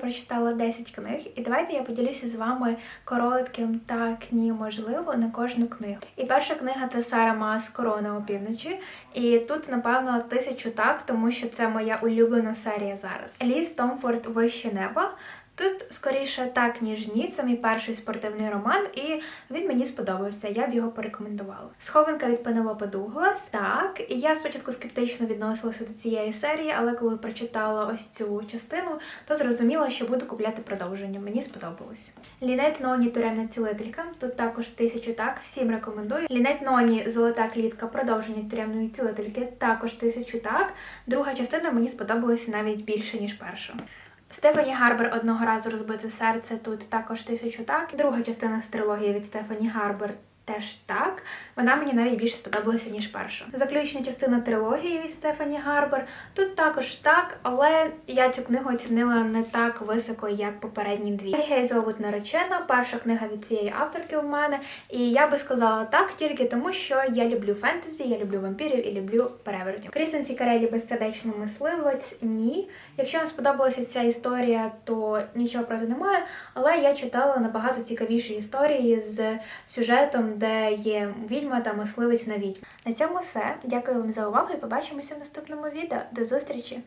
прочитала 10 книг, і давайте я поділюся з вами коротким так ні можливо на кожну книгу. І перша книга це Сара Мас Корона опівночі. І тут, напевно, тисячу так, тому що це моя улюблена серія зараз. Ліс Томфорд Вище неба. Тут скоріше так, ніж ні. Це мій перший спортивний роман, і він мені сподобався. Я б його порекомендувала. Схованка від Пенелопи Дуглас. Так, і я спочатку скептично відносилася до цієї серії, але коли прочитала ось цю частину, то зрозуміла, що буду купляти продовження. Мені сподобалось. Лінет Ноні Туремна цілителька. Тут також тисячу так. Всім рекомендую. Лінет Ноні Золота клітка. Продовження тюремної цілительки. Також тисячу так. Друга частина мені сподобалася навіть більше ніж перша. Стефані Гарбер одного разу розбите серце тут також тисячу так. Друга частина з трилогії від Стефані Гарбер теж так. Вона мені навіть більше сподобалася, ніж перша. Заключна частина трилогії від Стефані Гарбер. Тут також так, але я цю книгу оцінила не так високо, як попередні дві. Гейзелвуд наречена, перша книга від цієї авторки у мене. І я би сказала так тільки тому, що я люблю фентезі, я люблю вампірів і люблю перевертів. Крістен Сікарелі безсердечний мисливець. Ні. Якщо вам сподобалася ця історія, то нічого проти немає. Але я читала набагато цікавіші історії з сюжетом, де є відьма та мисливець на відьму. На цьому все. Дякую вам за увагу і побачимося в наступному відео. До зустрічі!